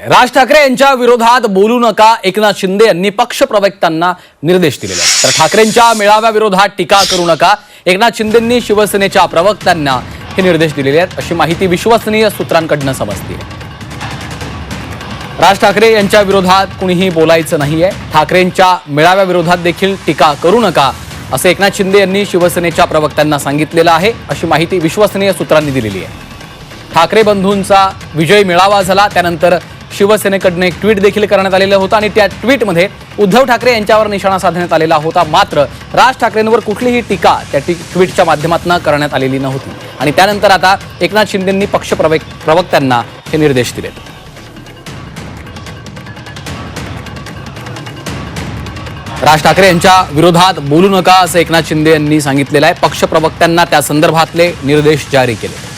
राज ठाकरे यांच्या विरोधात बोलू नका. एकनाथ शिंदे यांनी पक्ष प्रवक्त्यांना निर्देश दिलेले तर ठाकरेंच्या मेळाव्याविरोधात टीका करू नका. एकनाथ शिंदेंनी शिवसेनेच्या प्रवक्त्यांना हे निर्देश दिलेले आहेत. अशी माहिती विश्वसनीय सूत्रांकडनं समजते राज ठाकरे यांच्या विरोधात कुणीही बोलायचं नाहीये. ठाकरेंच्या मेळाव्याविरोधात देखील टीका करू नका असं एकनाथ शिंदे यांनी शिवसेनेच्या प्रवक्त्यांना सांगितलेलं आहे. अशी माहिती विश्वसनीय सूत्रांनी दिलेली आहे. ठाकरे बंधूंचा विजय मेळावा झाला. त्यानंतर शिवसेनेकडनं एक ट्विट देखील करण्यात आलेलं होतं आणि त्या ट्विटमध्ये उद्धव ठाकरे यांच्यावर निशाणा साधण्यात आलेला होता. मात्र राज ठाकरेंवर कुठलीही टीका त्या टी- ट्विटच्या माध्यमातून करण्यात आलेली नव्हती. आणि त्यानंतर आता एकनाथ शिंदेंनी पक्ष प्रवक्त्यांना हे निर्देश दिलेत. राज ठाकरे यांच्या विरोधात बोलू नका असं एकनाथ शिंदे यांनी सांगितलेलं आहे. पक्ष प्रवक्त्यांना त्या संदर्भातले निर्देश जारी केले.